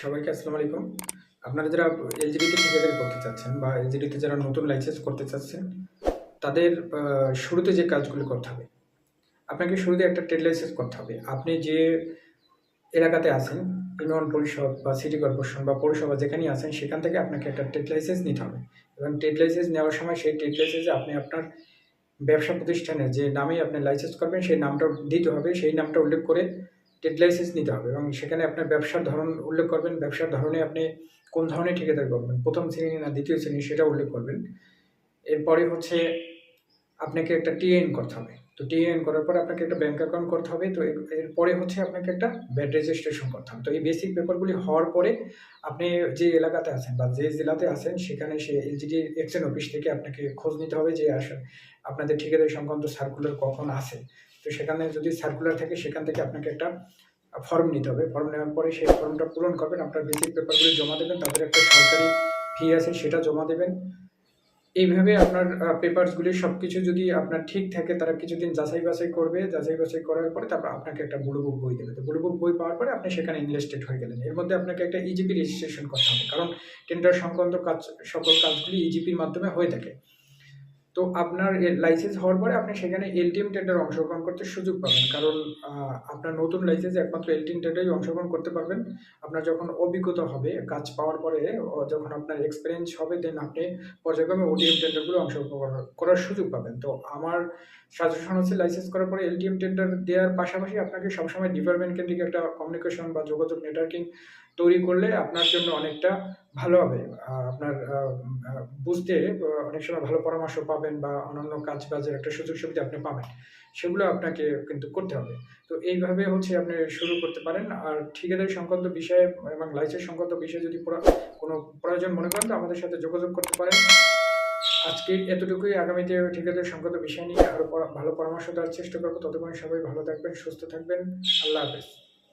সবাইকে আসসালামু আলাইকুম। আপনারা যারা এলজিডিতে ঠিকাদারি করতে চাচ্ছেন বা এলজিডিতে যারা নতুন লাইসেন্স করতে চাচ্ছেন, তাদের শুরুতে যে কাজগুলো করতে হবে, আপনাকে শুরুতে একটা ট্রেড লাইসেন্স করতে হবে। আপনি যে এলাকাতে আছেন, ইউনিয়ন পরিষদ বা সিটি কর্পোরেশন বা পৌরসভা যেখানেই আছেন, সেখান থেকে আপনাকে একটা ট্রেড লাইসেন্স নিতে হবে। এবং ট্রেড লাইসেন্স নেওয়ার সময় সেই ট্রেড লাইসেন্সে আপনি আপনার ব্যবসা প্রতিষ্ঠানে যে নামেই আপনি লাইসেন্স করবেন, সেই নামটা দিতে হবে। সেই নামটা উল্লেখ করে ট্রেড লাইসেন্স নিতে হবে এবং সেখানে আপনার ব্যবসার ধরন উল্লেখ করবেন, ব্যবসার ধরনে আপনি কোন ধরনের ঠিকাদার করবেন, প্রথম শ্রেণি না দ্বিতীয় শ্রেণি সেটা উল্লেখ করবেন। এরপরে হচ্ছে আপনাকে একটা টিএন করতে হবে। তো টিএন করার পর আপনাকে একটা ব্যাংক অ্যাকাউন্ট করতে হবে। তো এরপরে হচ্ছে আপনাকে একটা ব্যাড রেজিস্ট্রেশন করতে হবে। তো এই বেসিক পেপারগুলি হওয়ার পরে আপনি যে এলাকাতে আছেন বা যে জেলাতে আছেন, সেখানে সে এলজিডি এক্সচেঞ্জ অফিস থেকে আপনাকে খোঁজ নিতে হবে যে আসলে আপনাদের ঠিকাদারি সংক্রান্ত সার্কুলার কখন আসে তো সেখানে যদি সার্কুলার থাকে, সেখান থেকে আপনাকে একটা ফর্ম নিতে হবে। ফর্ম নেওয়ার পরে সেই ফর্মটা পূরণ করবেন। আপনার বেসিক পেপারগুলি জমা দেবেন তাদের একটা সরকারি ফি আছে, সেটা জমা দেবেন। এইভাবে আপনার পেপারসগুলি সব কিছু যদি আপনার ঠিক থাকে, তারা কিছুদিন যাচাই বাছাই করবে। যাচাই বাছাই করার পরে তারপর আপনাকে একটা ব্লু বুক বই দেবে। তো ব্লু বুক বই পাওয়ার পরে আপনি সেখানে ইনভেস্টেড হয়ে গেলেন। এর মধ্যে আপনাকে একটা ইজিপি রেজিস্ট্রেশন করতে হবে। কারণ টেন্ডার সংক্রান্ত কাজ, সকল কাজগুলি ইজিপির মাধ্যমে হয়ে থাকে। তো আপনার লাইসেন্স হওয়ার পরে আপনি সেখানে এলটিএম টেন্ডার অংশগ্রহণ করতে সুযোগ পাবেন। কারণ আপনার নতুন লাইসেন্স একমাত্র এলটিএম টেন্ডারে অংশগ্রহণ করতে পারবেন। আপনার যখন অভিজ্ঞতা হবে কাজ পাওয়ার পরে যখন আপনার এক্সপিরিয়েন্স হবে দেন আপনি পর্যায়ক্রমে ওটিএম টেন্ডারগুলো অংশগ্রহণ করার- করার সুযোগ পাবেন। তো আমার সাজেশন হচ্ছে লাইসেন্স করার পরে এলটিএম টেন্ডার দেওয়ার পাশাপাশি আপনাকে সবসময় ডিপার্টমেন্ট কেন্দ্রিক একটা কমিউনিকেশন বা যোগাযোগ নেটওয়ার্কিং তৈরি করলে আপনার জন্য অনেকটা ভালো হবে। আপনার বুঝতে অনেক সময় ভালো পরামর্শ পাবেন বা অন্যান্য কাজ বাজের একটা সুযোগ সুবিধা আপনি পাবেন। সেগুলো আপনাকে কিন্তু করতে হবে। তো এইভাবে হচ্ছে আপনি শুরু করতে পারেন। আর ঠিকাদারি সংক্রান্ত বিষয়ে এবং লাইসেন্স সংক্রান্ত বিষয়ে যদি কোনো প্রয়োজন মনে করেন, তো আমাদের সাথে যোগাযোগ করতে পারেন। আজকে এতটুকুই। আগামীতে ঠিকাদারি সংক্রান্ত বিষয় নিয়ে আরও ভালো পরামর্শ দেওয়ার চেষ্টা করব। ততক্ষণ সবাই ভালো থাকবেন, সুস্থ থাকবেন। আল্লাহ হাফেজ।